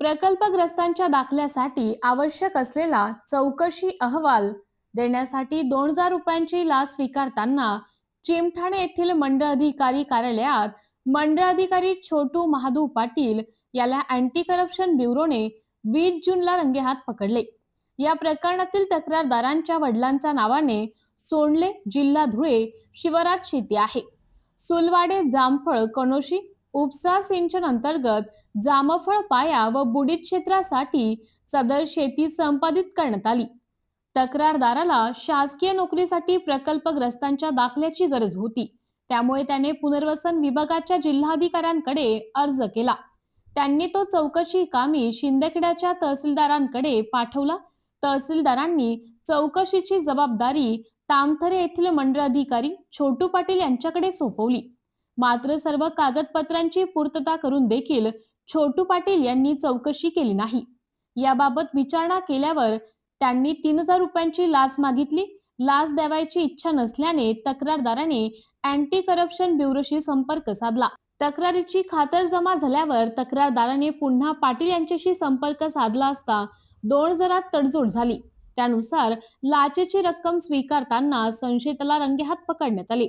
प्रकल्पग्रस्तांच्या दाखल्यासाठी आवश्यक असलेला चौकशी अहवाल देण्यासाठी दोन हजार रुपयांची लाच स्वीकारताना चिमठाणे येथील मंडळ अधिकारी कार्यालयात मंडळ अधिकारी छोटू महादू पाटील याला अँटी करप्शन ब्युरोने वीस जूनला रंगेहात पकडले. या प्रकरणातील तक्रारदारांच्या वडिलांच्या नावाने सोंडले जिल्हा धुळे शिवराज शेती आहे. सुलवाडे जामफळ कणोशी उपसा सिंचन अंतर्गत जामफळ पाया व बुडीत क्षेत्रासाठी सदर शेती संपादित करण्यात आली. तक्रारदाराला शासकीय नोकरीसाठी प्रकल्पग्रस्तांच्या दाखल्याची गरज होती. त्यामुळे त्याने पुनर्वसन विभागाच्या जिल्हाधिकाऱ्यांकडे अर्ज केला. त्यांनी तो चौकशी कामी शिंदखेड्याच्या तहसीलदारांकडे पाठवला. तहसीलदारांनी चौकशीची जबाबदारी तामथरे येथील मंडळ अधिकारी छोटू पाटील यांच्याकडे सोपवली. मात्र सर्व कागदपत्रांची पूर्तता करून देखील छोटू पाटील यांनी चौकशी केली नाही. याबाबत विचारणा केल्यावर त्यांनी तीन हजार रुपयांची लाच मागितली. लाच द्यावायची इच्छा नसल्याने तक्रारदाराने अँटी करप्शन ब्युरोशी संपर्क साधला. तक्रारीची खातरजमा झाल्यावर तक्रारदाराने पुन्हा पाटील यांच्याशी संपर्क साधला असता दोन हजारात तडजोड झाली. त्यानुसार लाचेची रक्कम स्वीकारताना संशयिताला रंगेहात पकडण्यात आले.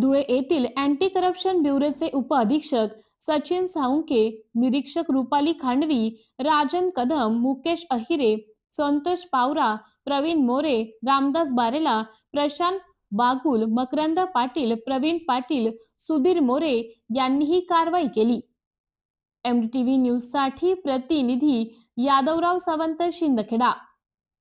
धुळे येथील अँटी करप्शन ब्युरोचे उपअधीक्षक सचिन साळुंके निरीक्षक रुपाली खांडवी राजन कदम मुकेश अहिरे संतोष पावरा प्रवीण मोरे रामदास बारेला प्रशांत बागुल मकरंद पाटील प्रवीण पाटील सुधीर मोरे यांनी ही कारवाई केली. एमटीव्ही न्यूजसाठी प्रतिनिधी यादवराव सावंत शिंदखेडा.